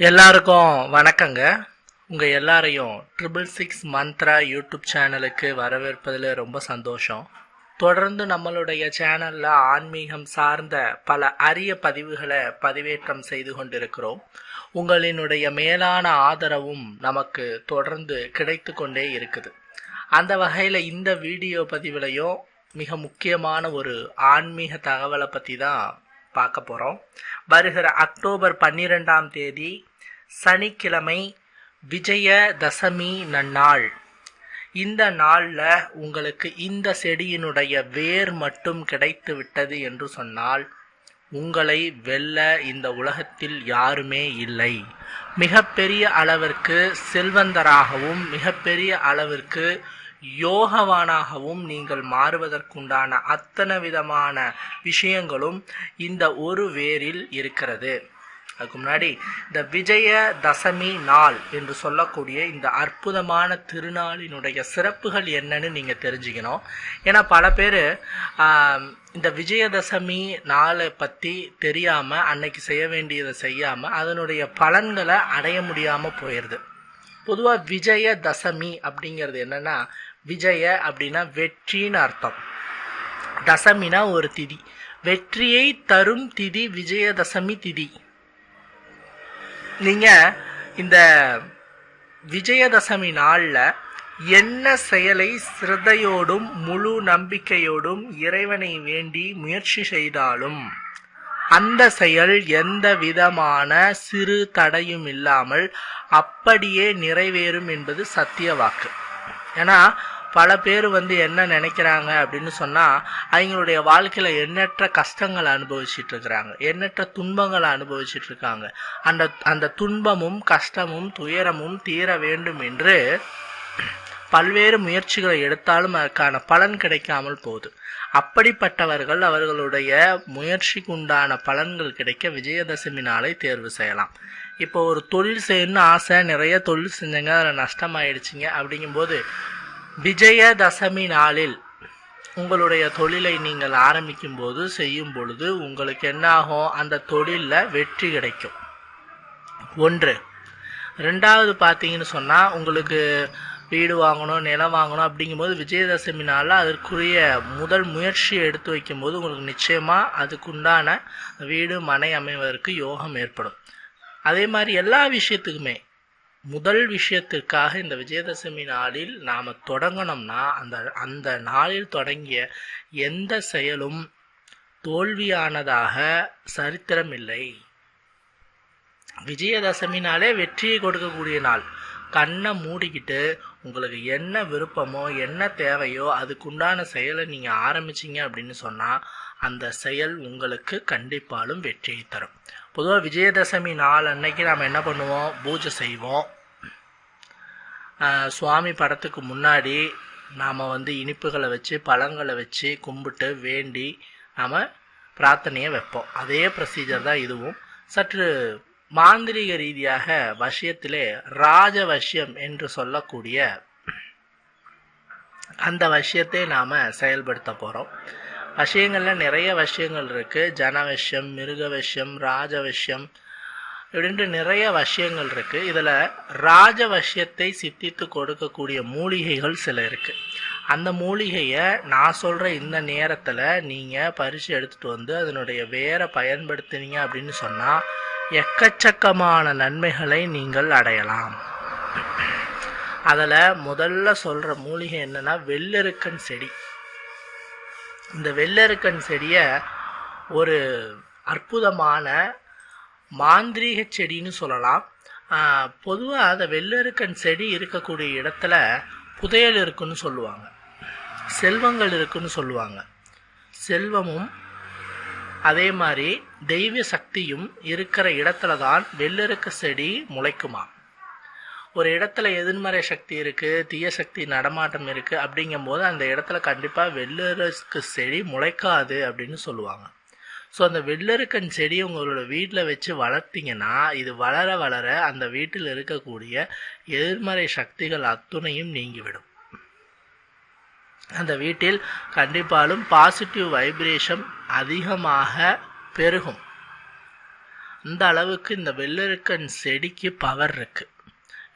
எல்லாருக்கும் வணக்கங்க. உங்கள் எல்லாரையும் ட்ரிபிள் சிக்ஸ் மந்த்ரா யூடியூப் சேனலுக்கு வரவேற்பதில் ரொம்ப சந்தோஷம். தொடர்ந்து நம்மளுடைய சேனலில் ஆன்மீகம் சார்ந்த பல அரிய பதிவுகளை பதிவேற்றம் செய்து கொண்டிருக்கிறோம். உங்களினுடைய மேலான ஆதரவும் நமக்கு தொடர்ந்து கிடைத்து கொண்டே இருக்குது. அந்த வகையில் இந்த வீடியோ பதிவிலையும் மிக முக்கியமான ஒரு ஆன்மீக தகவலை பற்றி தான் பார்க்க போகிறோம் வருகிற அக்டோபர் பன்னிரெண்டாம் தேதி சனிக்கிழமை விஜய தசமி நன்னாள். இந்த நாளில் உங்களுக்கு இந்த செடியினுடைய வேர் மட்டும் கிடைத்து விட்டது என்று சொன்னால் உங்களை வெல்ல இந்த உலகத்தில் யாருமே இல்லை. மிகப்பெரிய அளவிற்கு செல்வந்தராகவும் மிகப்பெரிய அளவிற்கு யோகவானாகவும் நீங்கள் மாறுவதற்குண்டான அத்தனை விதமான விஷயங்களும் இந்த ஒரு வேரில் இருக்கிறது. அதுக்கு முன்னாடி இந்த விஜய தசமி நாள் என்று சொல்லக்கூடிய இந்த அற்புதமான திருநாளினுடைய சிறப்புகள் என்னன்னு நீங்கள் தெரிஞ்சுக்கணும். ஏன்னா பல பேர் இந்த விஜயதசமி நாளை பற்றி தெரியாமல் அன்னைக்கு செய்ய வேண்டியதை செய்யாமல் அதனுடைய பலன்களை அடைய முடியாமல் போயிடுது பொதுவாக விஜய தசமி அப்படிங்கிறது என்னன்னா விஜய அப்படின்னா வெற்றின்னு அர்த்தம். தசமினா ஒரு திதி. வெற்றியை தரும் திதி விஜயதசமி திதி. நீங்க இந்த விஜயதசமி நாளில் என்ன செயலை சிரதையோடும் முழு நம்பிக்கையோடும் இறைவனை வேண்டி முயற்சி செய்தாலும் அந்த செயல் எந்த விதமான சிறு தடையும் இல்லாமல் அப்படியே நிறைவேறும் என்பது சத்திய வாக்கு. ஏன்னா பல பேர் வந்து என்ன நினைக்கிறாங்க அப்படின்னு சொன்னால் அவங்களுடைய வாழ்க்கையில் எண்ணற்ற கஷ்டங்களை அனுபவிச்சுட்டு இருக்கிறாங்க. எண்ணற்ற துன்பங்களை அனுபவிச்சுட்டு இருக்காங்க. அந்த அந்த துன்பமும் கஷ்டமும் துயரமும் தீர வேண்டும் என்று பல்வேறு முயற்சிகளை எடுத்தாலும் அதற்கான பலன் கிடைக்காமல் போகுது. அப்படிப்பட்டவர்கள் அவர்களுடைய முயற்சிக்கு உண்டான பலன்கள் கிடைக்க விஜயதசமி நாளை தேர்வு செய்யலாம். இப்போ ஒரு தொழில் செய்யணும்னு ஆசை நிறைய தொழில் செஞ்சங்க அதில் நஷ்டமாயிடுச்சிங்க அப்படிங்கும்போது விஜயதசமி நாளில் உங்களுடைய தொழிலை நீங்கள் ஆரம்பிக்கும் போது செய்யும் பொழுது உங்களுக்கு என்னாகும்? அந்த தொழிலில் வெற்றி கிடைக்கும். ஒன்று. ரெண்டாவது பார்த்தீங்கன்னு சொன்னால் உங்களுக்கு வீடு வாங்கணும் நிலம் வாங்கணும் அப்படிங்கும்போது விஜயதசமி நாளில் அதற்குரிய முதல் முயற்சியை எடுத்து வைக்கும்போது உங்களுக்கு நிச்சயமாக அதுக்குண்டான வீடு மனை அமைவதற்கு யோகம் ஏற்படும். அதே மாதிரி எல்லா விஷயத்துக்குமே முதல் விஷயத்திற்காக இந்த விஜயதசமி நாளில் நாம் தொடங்கணும்னா அந்த அந்த நாளில் தொடங்கிய எந்த செயலும் தோல்வியானதாக சரித்திரம் இல்லை. விஜயதசமினாலே வெற்றியை கொடுக்கக்கூடிய நாள். கண்ணை மூடிக்கிட்டு உங்களுக்கு என்ன விருப்பமோ என்ன தேவையோ அதுக்குண்டான செயலை நீங்கள் ஆரம்பிச்சிங்க அப்படின்னு சொன்னால் அந்த செயல் உங்களுக்கு கண்டிப்பாலும் வெற்றியை தரும். பொதுவாக விஜயதசமி நாள் அன்னைக்கு நாம் என்ன பண்ணுவோம்? பூஜை செய்வோம். சுவாமி படத்துக்கு முன்னாடி நாம் வந்து இனிப்புகளை வச்சு பழங்களை வச்சு கும்பிட்டு வேண்டி நாம் பிரார்த்தனையை வைப்போம். அதே ப்ரொசீஜர் தான் இதுவும். சற்று மாந்திரிக ரீதியாக வசியத்திலே ராஜவசியம் என்று சொல்லக்கூடிய அந்த வசியத்தை நாம் செயல்படுத்த போகிறோம் வசியங்களில் நிறைய வசியங்கள் இருக்குது ஜனவசியம் மிருகவசியம் ராஜவசியம் இப்படின்ட்டு நிறைய வசியங்கள் இருக்குது இதில் ராஜவசியத்தை சித்தித்து கொடுக்கக்கூடிய மூலிகைகள் சில இருக்குது அந்த மூலிகையை நான் சொல்கிற இந்த நேரத்தில் நீங்கள் பரிசு எடுத்துகிட்டு வந்து அதனுடைய வேரை பயன்படுத்தினீங்க அப்படின்னு சொன்னால் எக்கச்சக்கமான நன்மைகளை நீங்கள் அடையலாம். அதில் முதல்ல சொல்கிற மூலிகை என்னென்னா வெள்ளெருக்கன் செடி. இந்த வெள்ளெருக்கன் செடியை ஒரு அற்புதமான மாந்திரீக செடின்னு சொல்லலாம். பொதுவாக அந்த வெள்ளெருக்கன் செடி இருக்கக்கூடிய இடத்துல புதையல் இருக்குன்னு சொல்லுவாங்க. செல்வங்கள் இருக்குன்னு சொல்லுவாங்க. செல்வமும் அதே மாதிரி தெய்வ சக்தியும் இருக்கிற இடத்துல தான் வெள்ளெருக்க செடி முளைக்குமா? ஒரு இடத்துல எதிர்மறை சக்தி இருக்குது தீய சக்தி நடமாட்டம் இருக்குது அப்படிங்கும்போது அந்த இடத்துல கண்டிப்பாக வெள்ளருக்கு செடி முளைக்காது அப்படின்னு சொல்லுவாங்க. ஸோ அந்த வெள்ளருக்கன் செடி உங்களோட வீட்டில் வச்சு வளர்த்தீங்கன்னா இது வளர வளர அந்த வீட்டில் இருக்கக்கூடிய எதிர்மறை சக்திகள் அத்துணையும் நீங்கிவிடும். அந்த வீட்டில் கண்டிப்பாலும் பாசிட்டிவ் வைப்ரேஷன் அதிகமாக பெருகும். அந்த அளவுக்கு இந்த வெள்ளருக்கன் செடிக்கு பவர் இருக்குது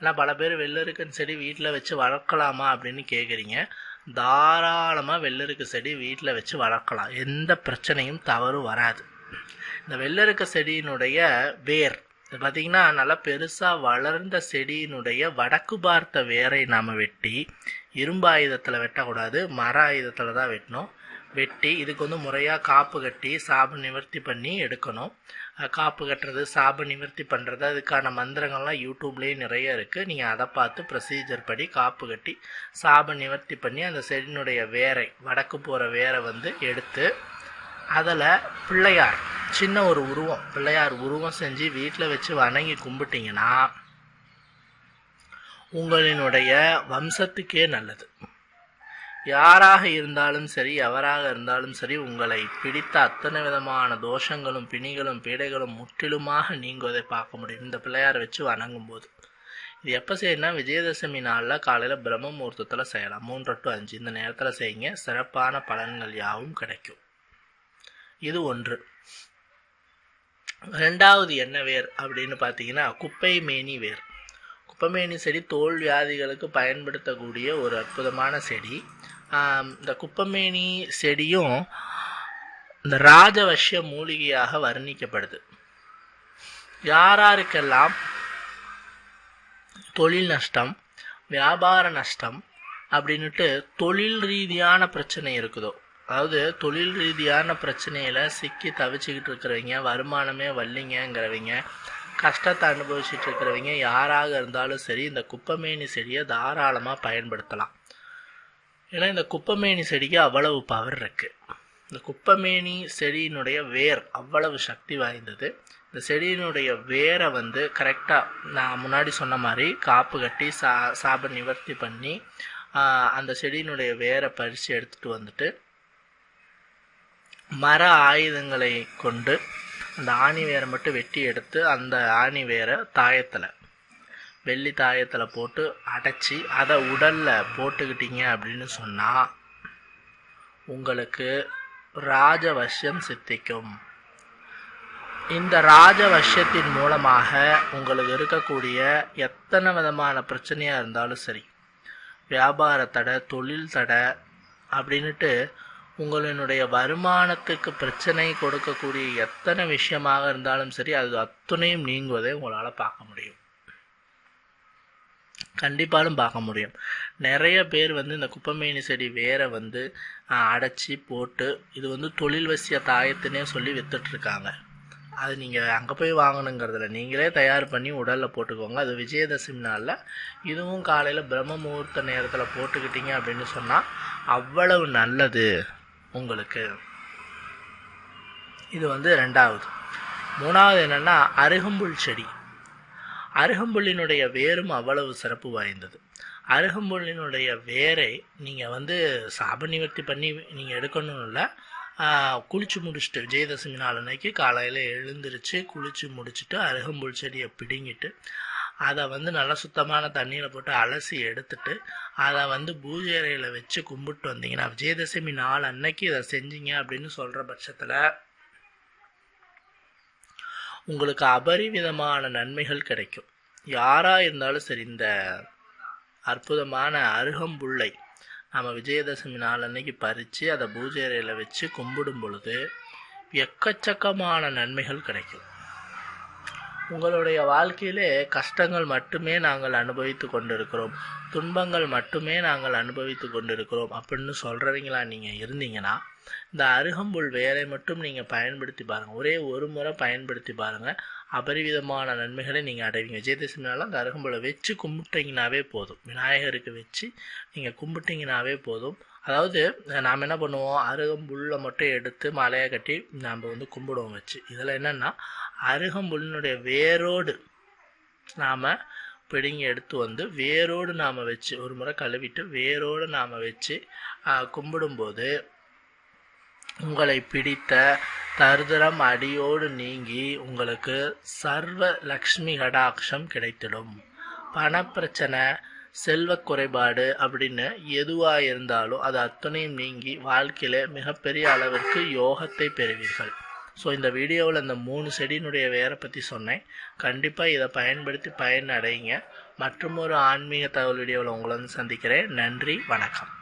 ஏன்னா பல பேர் வெள்ளருக்கன் செடி வீட்டில் வச்சு வளர்க்கலாமா அப்படின்னு கேட்குறீங்க தாராளமாக வெள்ளருக்கு செடி வீட்டில் வச்சு வளர்க்கலாம். எந்த பிரச்சனையும் தவறு வராது. இந்த வெள்ளருக்க செடியினுடைய வேர் இது பார்த்திங்கன்னா நல்லா பெருசாக வளர்ந்த செடியினுடைய வடக்கு பார்த்த வேரை நாம் வெட்டி இரும்பு ஆயுதத்தில் வெட்டக்கூடாது மர ஆயுதத்தில் தான் வெட்டணும். வெட்டி இதுக்கு வந்து முறையாக காப்பு கட்டி சாப நிவர்த்தி பண்ணி எடுக்கணும். காப்பு கட்டுறது சாப நிவர்த்தி பண்ணுறது அதுக்கான மந்திரங்கள்லாம் யூடியூப்லேயே நிறைய இருக்குது நீங்கள் அதை பார்த்து ப்ரொசீஜர் படி காப்பு கட்டி சாப நிவர்த்தி பண்ணி அந்த செடியினுடைய வேரை வடக்கு போகிற வேரை வந்து எடுத்து அதில் பிள்ளையார் சின்ன ஒரு உருவம். பிள்ளையார் உருவம் செஞ்சு வீட்டில் வச்சு வணங்கி கும்பிட்டீங்கன்னா உங்களினுடைய வம்சத்துக்கே நல்லது. யாராக இருந்தாலும் சரி எவராக இருந்தாலும் சரி உங்களை பிடித்த அத்தனை விதமான தோஷங்களும் பிணிகளும் பீடைகளும் முற்றிலுமாக நீங்குவதை பார்க்க முடியும். இந்த பிள்ளையாரை வச்சு வணங்கும் போது இது எப்போ செய்யணும்னா விஜயதசமி நாளில் காலையில் பிரம்ம முகூர்த்தத்தில் செய்யலாம். மூன்று டு அஞ்சு. இந்த நேரத்தில் செய்யுங்க. சிறப்பான பலன்கள் யாவும் கிடைக்கும். இது ஒன்று. ரெண்டாவது என்ன வேர் அப்படின்னு பார்த்தீங்கன்னா குப்பை மேனி வேர். குப்பைமேனி செடி தோல் வியாதிகளுக்கு பயன்படுத்தக்கூடிய ஒரு அற்புதமான செடி. இந்த குப்பைமேனி செடியும் இந்த ராஜவசிய மூலிகையாக வர்ணிக்கப்படுது. யாராருக்கெல்லாம் தொழில் நஷ்டம் வியாபார நஷ்டம் அப்படின்னுட்டு தொழில் ரீதியான பிரச்சனை இருக்குதோ அதாவது தொழில் ரீதியான பிரச்சனையில் சிக்கி தவிச்சுக்கிட்டு இருக்கிறவங்க வருமானமே வரலிங்கங்கிறவங்க கஷ்டத்தை அனுபவிச்சுட்டு இருக்கிறவங்க யாராக இருந்தாலும் சரி இந்த குப்பமேனி செடியை தாராளமாக பயன்படுத்தலாம். ஏன்னா இந்த குப்பமேனி செடிக்கு அவ்வளவு பவர் இருக்குது இந்த குப்பமேனி செடியினுடைய வேர் அவ்வளவு சக்தி வாய்ந்தது. இந்த செடியினுடைய வேரை வந்து கரெக்டாக நான் முன்னாடி சொன்ன மாதிரி காப்பு கட்டி சா சாப நிவர்த்தி பண்ணி அந்த செடியினுடைய வேரை பறித்து எடுத்துகிட்டு வந்துட்டு மர ஆயுதங்களை கொண்டு அந்த ஆணி வேரை மட்டும் வெட்டி எடுத்து அந்த ஆணி வேரை தாயத்தில் வெள்ளி தாயத்தில் போட்டு அடைச்சி அதை உடலில் போட்டுக்கிட்டீங்க அப்படின்னு சொன்னால் உங்களுக்கு ராஜவசியம் சித்திக்கும். இந்த ராஜவசியத்தின் மூலமாக உங்களுக்கு இருக்கக்கூடிய எத்தனை விதமான பிரச்சனையாக இருந்தாலும் சரி வியாபார தடை தொழில் தடை அப்படின்ட்டு உங்களினுடைய வருமானத்துக்கு பிரச்சனை கொடுக்கக்கூடிய எத்தனை விஷயமாக இருந்தாலும் சரி அது அத்துணையும் நீங்குவதை உங்களால் பார்க்க முடியும். கண்டிப்பாலும் பார்க்க முடியும். நிறைய பேர் வந்து இந்த குப்பமேனி செடி வேரை வந்து அடைச்சி போட்டு இது வந்து தொழில் வசிய தாயத்துனே சொல்லி வித்துட்ருக்காங்க அது நீங்கள் அங்கே போய் வாங்கணுங்கிறதுல நீங்களே தயார் பண்ணி உடலில் போட்டுக்கோங்க. அது விஜயதசமி நாளில் இதுவும் காலையில் பிரம்ம முகூர்த்த நேரத்தில் போட்டுக்கிட்டீங்க அப்படின்னு சொன்னால் அவ்வளவு நல்லது. உங்களுக்கு. இது வந்து ரெண்டாவது. மூணாவது என்னென்னா அருகம்புல் செடி. அருகம்புல்லினுடைய வேரும் அவ்வளவு சிறப்பு வாய்ந்தது. அருகம்புல்லினுடைய வேரை நீங்கள் வந்து சாப நிவர்த்தி பண்ணி நீங்கள் எடுக்கணும் இல்லை குளிச்சு முடிச்சுட்டு விஜயதசமி நாள் அன்னைக்கு காலையில் எழுந்திரிச்சு குளிச்சு முடிச்சுட்டு அருகம்புல் செடியை பிடுங்கிட்டு அதை வந்து நல்லா சுத்தமான தண்ணியில் போட்டு அலசி எடுத்துட்டு அதை வந்து பூஜை அறையில் வச்சு கும்பிட்டு வந்தீங்கன்னா விஜயதசமி நாள் அன்னைக்கு இதை செஞ்சீங்க அப்படின்னு சொல்கிற பட்சத்தில் உங்களுக்கு அபரிவிதமான நன்மைகள் கிடைக்கும். யாராக இருந்தாலும் சரி இந்த அற்புதமான அருகம்புள்ளை நம்ம விஜயதசமி நாள் அன்னைக்கு பறித்து அதை பூஜை அறையில் வச்சு கும்பிடும் பொழுது எக்கச்சக்கமான நன்மைகள் கிடைக்கும். உங்களுடைய வாழ்க்கையிலே கஷ்டங்கள் மட்டுமே நாங்கள் அனுபவித்து கொண்டிருக்கிறோம். துன்பங்கள் மட்டுமே நாங்கள் அனுபவித்து கொண்டிருக்கிறோம். அப்படின்னு சொல்கிறவங்களா நீங்கள் இருந்தீங்கன்னா இந்த அருகம்புல் வேலை மட்டும் நீங்கள் பயன்படுத்தி பாருங்கள் ஒரே ஒரு முறை பயன்படுத்தி பாருங்கள் அபரிவிதமான நன்மைகளை நீங்கள் அடைவீங்க. விஜயதசமினால அந்த அருகம்புலை வச்சு கும்பிட்டீங்கனாவே போதும். விநாயகருக்கு வச்சு நீங்கள் கும்பிட்டீங்கனாவே போதும். அதாவது நாம் என்ன பண்ணுவோம்? அருகம்புல்லை மட்டும் எடுத்து மலையை கட்டி நாம் வந்து கும்பிடுவோம் வச்சு. இதில் என்னென்னா அருகம்புல்லினுடைய வேரோடு நாம் பிடுங்கி எடுத்து வந்து வேரோடு நாம் வச்சு ஒரு முறை கழுவிட்டு வேரோடு நாம் வச்சு கும்பிடும்போது உங்களை பிடித்த தருதரம் அடியோடு நீங்கி உங்களுக்கு சர்வ லக்ஷ்மி கடாட்சம் கிடைத்திடும். பணப்பிரச்சனை செல்வ குறைபாடு அப்படின்னு எதுவாக இருந்தாலும் அது அத்தனையும் நீங்கி வாழ்க்கையில் மிகப்பெரிய அளவிற்கு யோகத்தை பெறுவீர்கள். ஸோ இந்த வீடியோவில் இந்த மூணு செடியினுடைய வேரை பற்றி சொன்னேன். கண்டிப்பாக இதை பயன்படுத்தி பயன் அடையுங்க மற்றும் ஒரு ஆன்மீக தகவல் வீடியோவில் உங்களை வந்து சந்திக்கிறேன். நன்றி வணக்கம்.